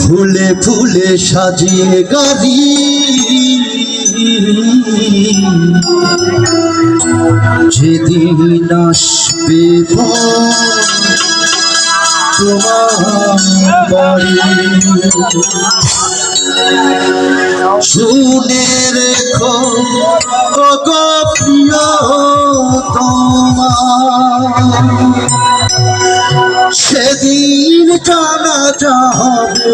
ফুলে ফুলে সাজিয়ে গাড়ি যেদিন আসবে তোমার শুনে রেখো প্রিয় তোমার সেদিন জানা যাবে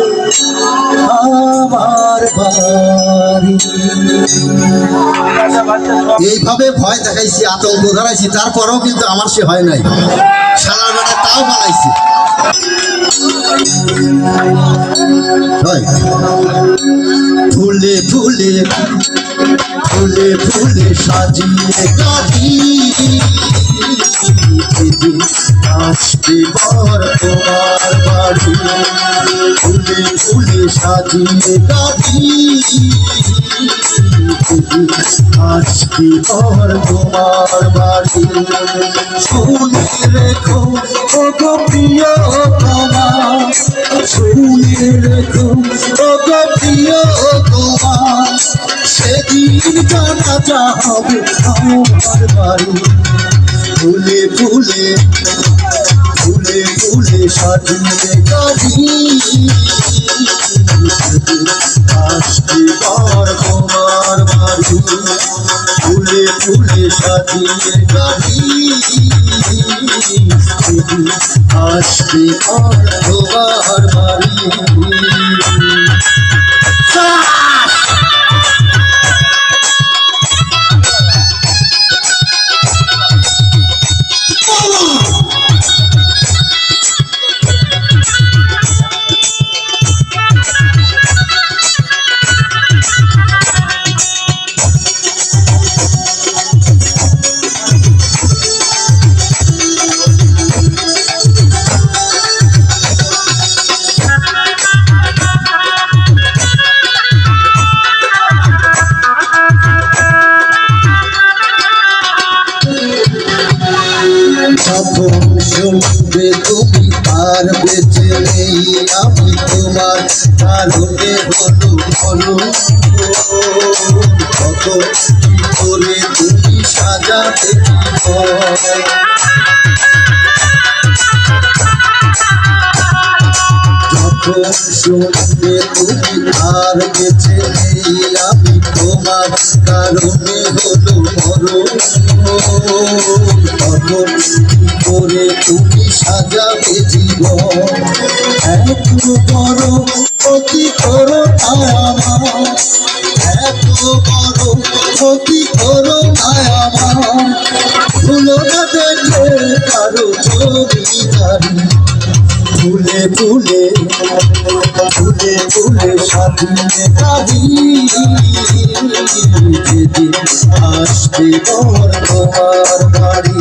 আমার বাড়ি। এইভাবে ভয় দেখাইছি, আতঙ্ক ধরাইছি, তারপরেও কিন্তু আমার সে হয় নাই। সারা বেলা তাও বানাইছি। ফুলে ফুলে ফুলে ফুলে সাজিয়ে গাড়ি আসবে বর তোমার বাড়ি শুনে রেখো ও গো প্রিয় তোমার শুনে রেখো ও গো প্রিয় তোমার সেদিন জানা যাবে আমার বাড়ি ফুলে ফুলে ফুলে ফুলে সাজিয়ে গাড়ি আসবে পর তোমার বাড়ি ফুলে ফুলে সাজিয়ে গাড়ি আসবে পর তোমার আর বেঁচে নেই আমি তোমার। কারণে হলো হলো কত কি করে তুমি সাজাতে যখন তুমি আর বেঁচে নেই, আমি তোমার কারণে হলো মরণ। তখন করে তুমি সাজাবে এত বড় ক্ষতি করো আমার এত বড়। ক্ষতি করো আমার ভুলো না দেখে কারও ছবি দাঁড়ি ফুলে ফুলে ফুলে ফুলে সাজিয়ে কাঁদি যেদিন আসবে মোর তোমার বাড়ি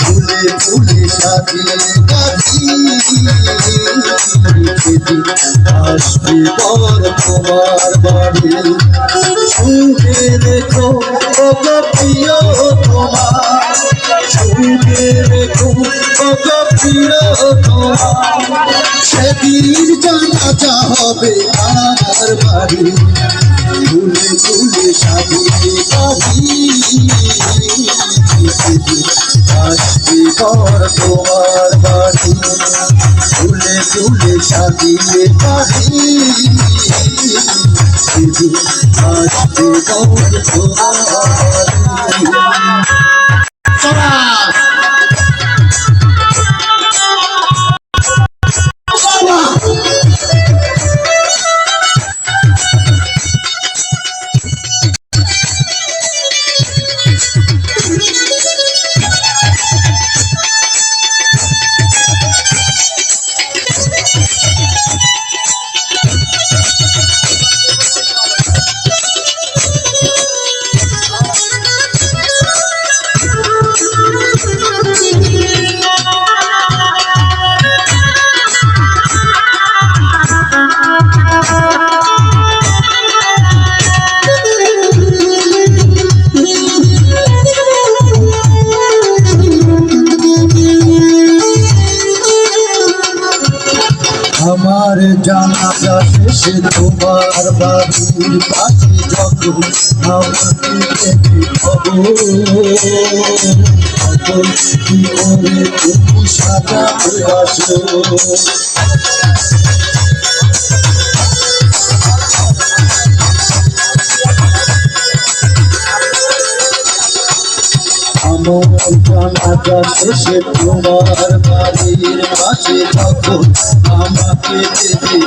ফুলে সাজিয়ে কাঁদি যেদিন আসবে মোর তোমার বাড়ি। শুনে ও গো প্রিয় তোমার। শুনে রেখো গো প্রিয় তোমার। সেদিন জানা যা হবে আমার বাড়ি। ফুলে ফুলে সাজিয়ে বাড়ি। আসবে পর তোমার ফুলে সাজিয়ে বাড়ি সেদিন জানাজা শেষে তোমার বাড়ির কাছে যখন আমাকে আসো? জানাজা শেষে তোমার বাড়ির পাশে যখন আমাকে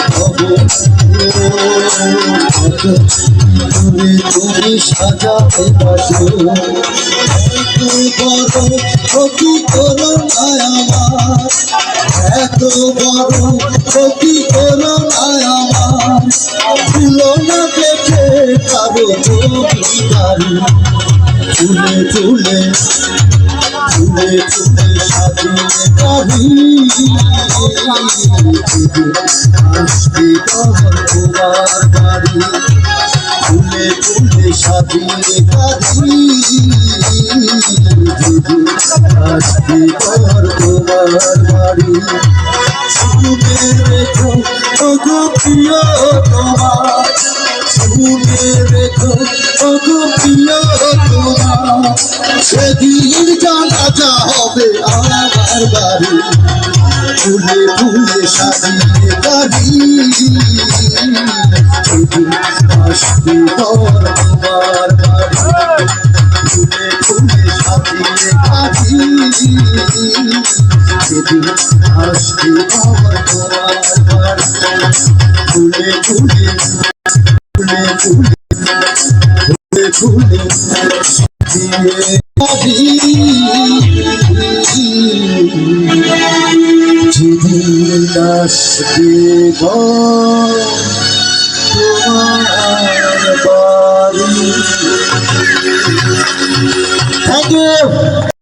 খবর তখন তুমি তুমি সাজাতে পারো এত বড় ক্ষতি করো না আমার এত বড় ক্ষতি করো না আমার ভুলো না দেখে কারও জমিদারি চুলে চুলে চুলে চুলে সাজিয়ে কাহি আসবে তোমার বাড়ি চুলে চুলে সাজিয়ে কাহি আসবে তোমার বাড়ি শুনে রেখো প্রিয় তোমার শুনে রেখো ওগো প্রিয় তোমার সেদিন জানাজা হবে আমার বাড়ি ফুলে ফুলে সাজিয়ে সেদিন আসবে তোমার বাড়ি আসবে পর তোমার বাড়ি ফুলে যেদিন আসবে তোমার বাড়ি থ্যাংক ইউ